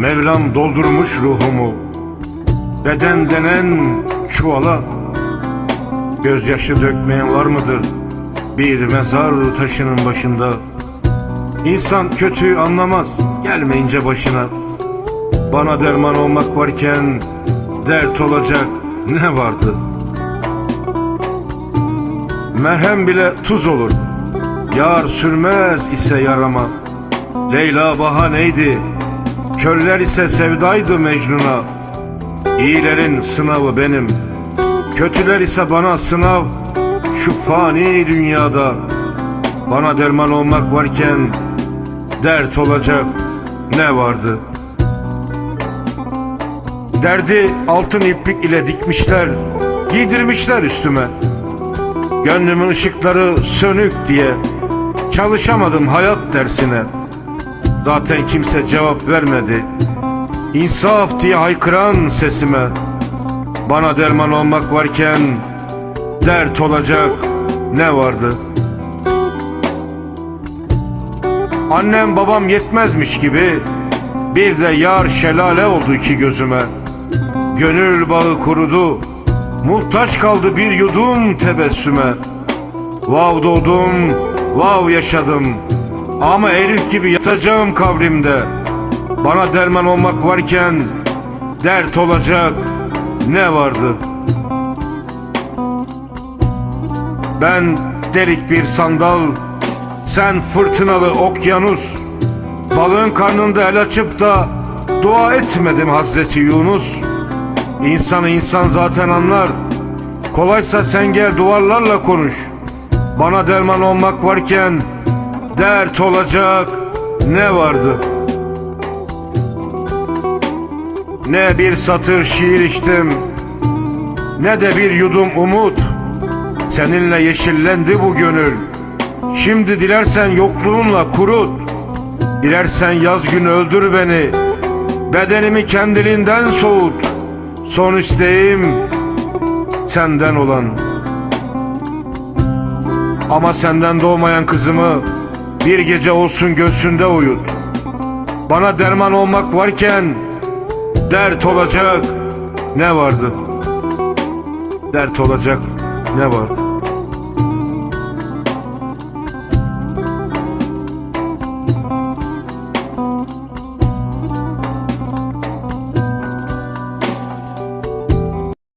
Mevlam doldurmuş ruhumu. Beden denen çuvala. Gözyaşı dökmeyen var mıdır? Bir mezar taşının başında. İnsan kötüyü anlamaz Gelmeyince başına. Bana derman olmak varken Dert olacak ne vardı? Merhem bile tuz olur. Yar sürmez ise yarama. Leyla bahaneydi Çöller ise sevdaydı Mecnun'a. İyilerin sınavı benim. Kötüler ise bana sınav. Şu fani dünyada Bana derman olmak varken Dert olacak ne vardı? Derdi altın iplik ile dikmişler Giydirmişler üstüme. Gönlümün ışıkları sönük diye Çalışamadım hayat dersine Zaten kimse cevap vermedi. İnsaf diye haykıran sesime Bana derman olmak varken Dert olacak ne vardı? Annem babam yetmezmiş gibi Bir de yar şelale oldu iki gözüme. Gönül bağı kurudu Muhtaç kaldı bir yudum tebessüme. Vav doğdum, vav yaşadım Ama Elif gibi yatacağım kabrimde. Bana derman olmak varken Dert olacak ne vardı? Ben delik bir sandal Sen fırtınalı okyanus. Balığın karnında el açıp da Dua etmedim Hazreti Yunus. İnsanı insan zaten anlar. Kolaysa sen gel duvarlarla konuş. Bana derman olmak varken Dert olacak ne vardı? Ne bir satır şiir içtim Ne de bir yudum umut. Seninle yeşillendi bu gönül. Şimdi dilersen yokluğunla kurut. Dilersen yaz günü öldür beni. Bedenimi kendiliğinden soğut. Son isteğim senden olan. Ama senden doğmayan kızımı Bir gece olsun göğsünde uyut Bana derman olmak varken Dert olacak ne vardı? Dert olacak ne vardı?